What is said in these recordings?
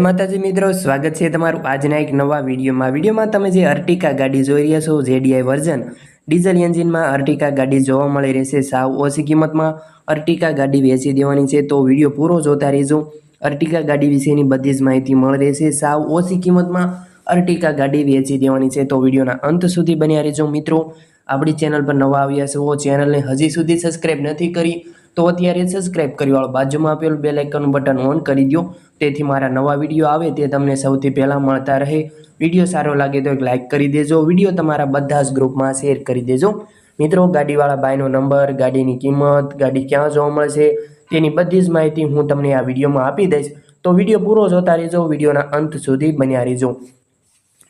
માતાજી મિત્રો, સ્વાગત છે તમારું આજના એક નવા વિડીયોમાં. વિડીયોમાં તમે જે અર્ટિકા ગાડી જોઈ રહ્યા છો, જેડીઆઈ વર્ઝન, ડીઝલ એન્જિનમાં અર્ટિકા ગાડી જોવા મળી રહેશે. સાવ ઓછી કિંમતમાં અર્ટિકા ગાડી વેચી દેવાની છે, તો વીડિયો પૂરો જોતા રહેજો. અર્ટિકા ગાડી વિશેની બધી જ માહિતી મળી રહેશે. સાવ ઓછી કિંમતમાં અર્ટિકા ગાડી વેચી દેવાની છે, તો વિડીયોના અંત સુધી બન્યા રહેજો મિત્રો. આપણી ચેનલ પર નવા આવ્યા છો, ચેનલને હજી સુધી સબસ્ક્રાઈબ નથી કરી તો અત્યારે સબસ્ક્રાઇબ કરી વાળો, બાજુમાં આપેલું બેલ આઇકનનું બટન ઓન કરી દો તેથી મારા નવા વીડિયો આવે તે તમને સૌથી પહેલાં મળતા રહે. વીડિયો સારો લાગે તો એક લાઇક કરી દેજો. વીડિયો તમારા બધા જ ગ્રુપમાં શેર કરી દેજો. મિત્રો, ગાડીવાળા ભાઈનો નંબર ગાડીની કિંમત, ગાડી ક્યાં જોવા મળશે, તેની બધી જ માહિતી હું તમને આ વિડીયોમાં આપી દઈશ. તો વીડિયો પૂરો જોતા રહેજો. વિડીયોના અંત સુધી બન્યા રહેજો.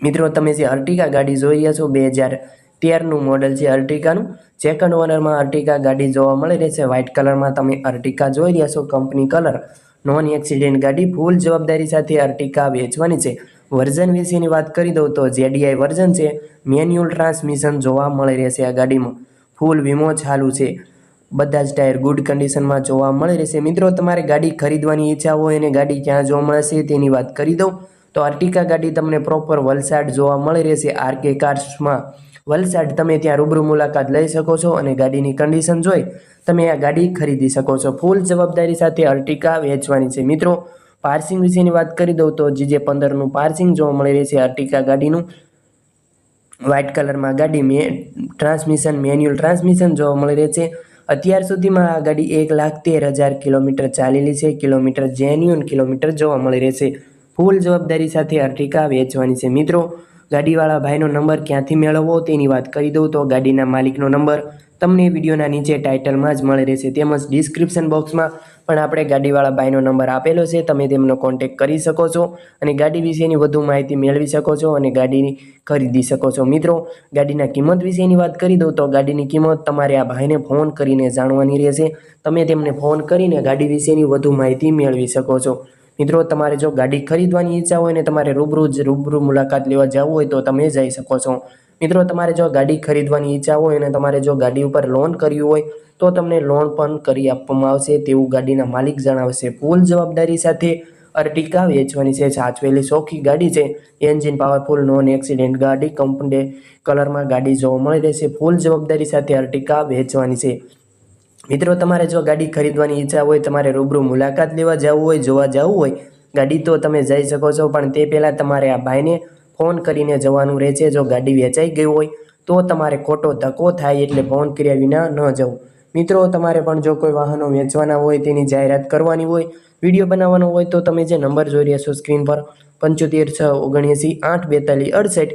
મિત્રો, તમે જે અર્ટિગા ગાડી જોઈ રહ્યા છો, બે હજાર તેરનું મોડલ છે અર્ટિકાનું. સેકન્ડ ઓનરમાં અર્ટિકા ગાડી જોવા મળી રહેશે વ્હાઇટ કલરમાં તમે અર્ટિકા જોઈ રહ્યા છો. કંપની કલર નોન એક્સિડન્ટ ગાડી ફૂલ જવાબદારી સાથે અર્ટિકા વેચવાની છે. વર્ઝન વિશેની વાત કરી દઉં તો જેડીઆઈ વર્ઝન છે. મેન્યુઅલ ટ્રાન્સમિશન જોવા મળી રહેશે આ ગાડીમાં. ફૂલ વીમો ચાલુ છે. બધા જ ટાયર ગુડ કન્ડિશનમાં જોવા મળી રહેશે મિત્રો, તમારે ગાડી ખરીદવાની ઈચ્છા હોય અને ગાડી ક્યાં જોવા મળશે તેની વાત કરી દઉં. તો અર્ટિકા ગાડી તમને પ્રોપર વલસાડ જોવા મળી રહેશે આરકે કાર્સમાં વલસાડ તમે ત્યાં રૂબરૂ મુલાકાત લઈ શકો છો અને ગાડીની કન્ડિશન જોઈ તમે આ ગાડી ખરીદી શકો છો. ફૂલ જવાબદારી સાથે અર્ટિકા વેચવાની છે. મિત્રો, પાર્સિંગ વિશેની વાત કરી દઉં તો જીજે પંદરનું પાર્સિંગ જોવા મળી રહે છે અર્ટિકા ગાડીનું. વ્હાઇટ કલરમાં ગાડી મે ટ્રાન્સમિશન મેન્યુઅલ ટ્રાન્સમિશન જોવા મળી રહે છે. અત્યાર સુધીમાં આ ગાડી એક લાખ તેર હજાર કિલોમીટર ચાલેલી છે. કિલોમીટર જેન્યુઅન કિલોમીટર જોવા મળી રહેશે ફૂલ જવાબદારી સાથે અર્ટિકા વેચવાની છે. મિત્રો ગાડીવાળા ભાઈનો નંબર ક્યાંથી મેળવવો તેની વાત કરી દઉં તો ગાડીના માલિકનો નંબર તમને વિડીયોના નીચે ટાઇટલમાં જ મળી રહેશે તેમજ ડિસ્ક્રિપ્શન બોક્સમાં પણ આપણે ગાડીવાળા ભાઈનો નંબર આપેલો છે. તમે તેમનો કોન્ટેક કરી શકો છો અને ગાડી વિશેની વધુ માહિતી મેળવી શકો છો અને ગાડીની ખરીદી શકો છો. મિત્રો, ગાડીના કિંમત વિશેની વાત કરી દઉં તો ગાડીની કિંમત તમારે આ ભાઈને ફોન કરીને જાણવાની રહેશે. તમે તેમને ફોન કરીને ગાડી વિશેની વધુ માહિતી મેળવી શકો છો. મિત્રો, તમારે જો ગાડી ખરીદવાની ઈચ્છા હોય ને તમારે રૂબરૂ જ રૂબરૂ મુલાકાત લેવા જવું હોય તો તમે જઈ શકો છો. મિત્રો, તમારે જો ગાડી ખરીદવાની ઈચ્છા હોય અને તમારે જો ગાડી ઉપર લોન કરવી હોય, તો તમને લોન પણ કરી આપવામાં આવશે. તેવું ગાડીના માલિક જણાવશે. ફૂલ જવાબદારી સાથે અર્ટિકા વેચવાની છે. સાચવેલી સોખી ગાડી છે. એન્જિન પાવરફુલ, નોન એક્સિડન્ટ ગાડી, કંપની કલરમાં ગાડી જોવા મળી રહેશે. ફૂલ જવાબદારી સાથે અર્ટિકા વેચવાની છે. મિત્રો, તમારે જો ગાડી ખરીદવાની ઈચ્છા હોય, તમારે રૂબરૂ મુલાકાત લેવા જવું હોય, જોવા જવું હોય, ગાડી તો તમે જઈ શકો છો, પણ તે પહેલાં તમારે આ ભાઈને ફોન કરીને જવાનું રહે છે જો ગાડી વેચાઈ ગઈ હોય, તો તમારે ખોટો ધક્કો થાય એટલે ફોન કર્યા વિના ન જવું. મિત્રો, તમારે પણ જો કોઈ વાહનો વેચવાના હોય, તેની જાહેરાત કરવાની હોય, વીડિયો બનાવવાનો હોય, તો તમે જે નંબર જોઈ રહ્યા છો સ્ક્રીન પર, પંચોતેર છ ઓગણએંસી આઠ બેતાલીસ અડસઠ